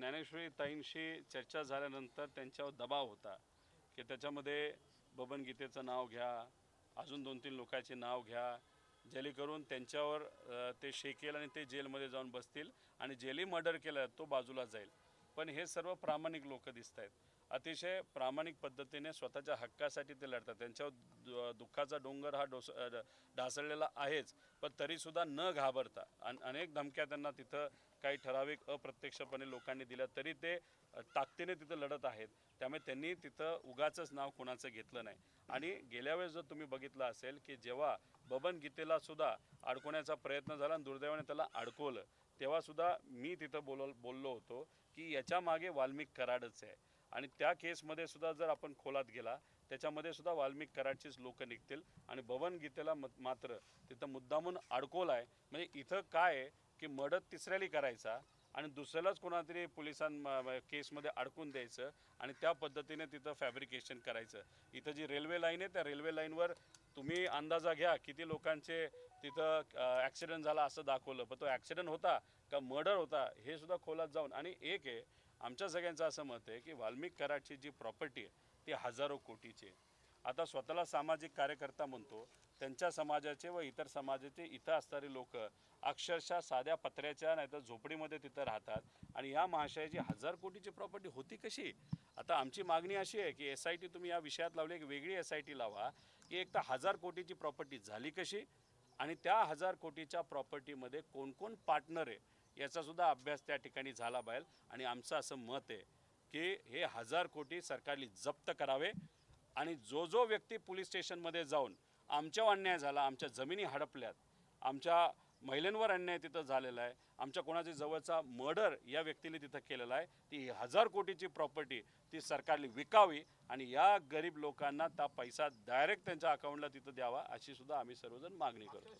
ज्ञानेश्वरी ताईंशी चर्चा झाल्यानंतर त्यांच्यावर दबाव होता की त्याच्यामध्ये बबन गीतेचं नाव घ्या अजून दोन तीन लोकांचे नाव घ्या जेणेकरून त्यांच्यावर ते शेकेल आणि ते जेलमध्ये जाऊन बसतील आणि जेली मर्डर केलं तो बाजूला जाईल. पण हे सर्व प्रामाणिक लोक दिसत आहेत. अतिशय प्रामाणिक पद्धतीने स्वतःच्या हक्कासाठी ते लढतात. त्यांच्यावर दुःखाचा डोंगर हा डोस ढासळलेला आहेच पण तरीसुद्धा न घाबरता अन अनेक धमक्या त्यांना तिथं काही ठराविक अप्रत्यक्षपणे लोकांनी दिल्या तरी ते ताकदीने तिथं लढत आहेत. त्यामुळे त्यांनी तिथं उगाचंच नाव कोणाचं घेतलं नाही. आणि गेल्या वेळेस जर तुम्ही बघितलं असेल की जेव्हा बबन गीतेला सुद्धा अडकवण्याचा प्रयत्न झाला आणि दुर्दैवाने त्याला अडकवलं तेव्हा सुद्धा मी तिथं बोल बोललो होतो की याच्या मागे वाल्मिक कराडच आहे. आणि त्या केसमध्ये सुद्धा जर आपण खोलात गेला त्याच्यामध्ये सुद्धा वाल्मिक कराडचीच लोक निघतील. आणि भवन गीतेला मात्र तिथं मुद्दामून अडकोला आहे म्हणजे इथं काय आहे की मदत तिसऱ्याली करायचा आणि दुसऱ्यालाच कोणातरी पोलिसां केसमध्ये अडकून द्यायचं आणि त्या पद्धतीने तिथं फॅब्रिकेशन करायचं. इथं जी रेल्वे लाईन आहे त्या रेल्वे लाईनवर तुम्ही अंदाजा घ्या किती लोकांचे तिथं ॲक्सिडेंट झाला असं दाखवलं. पण तो ॲक्सिडेंट होता का मर्डर होता हे सुद्धा खोलात जाऊन. आणि एक आहे आमच्या सगळ्यांचं असं मत आहे की वाल्मिक कराडची जी प्रॉपर्टी आहे ती हजारो कोटीची आहे. आता स्वतःला सामाजिक कार्यकर्ता म्हणतो त्यांच्या समाजाचे व इतर समाजाचे इथं असणारे लोक अक्षरशः साध्या पत्र्याच्या नाहीतर झोपडीमध्ये तिथं राहतात. आणि या महाशयाची हजार कोटीची प्रॉपर्टी होती कशी? आता आमची मागणी अशी आहे की एस आय टी तुम्ही या विषयात लावली एक वेगळी एस आय टी लावा की एक तर हजार कोटीची प्रॉपर्टी झाली कशी? आणि त्या हजार कोटीच्या प्रॉपर्टीमध्ये कोण कोण पार्टनर आहे? याचा सुद्धा अभ्यास त्या ठिकाणी झाला पाहिजे आणि आमचं असं मत आहे की हे हजार कोटी सरकारने जप्त करावे. आणि जो जो व्यक्ती पोलीस स्टेशनमध्ये जाऊन आमच्यावर अन्याय झाला आमच्या जमिनी हडपल्यात आमच्या महिलांवर अन्याय तिथं झालेला आहे आमच्या कोणाच्या जवळचा मर्डर या व्यक्तीने तिथं केलेला आहे ती हजार कोटीची प्रॉपर्टी ती सरकारने विकावी आणि या गरीब लोकांना त्या पैसा डायरेक्ट त्यांच्या अकाउंटला तिथं द्यावा अशी सुद्धा आम्ही सर्वजण मागणी करतो.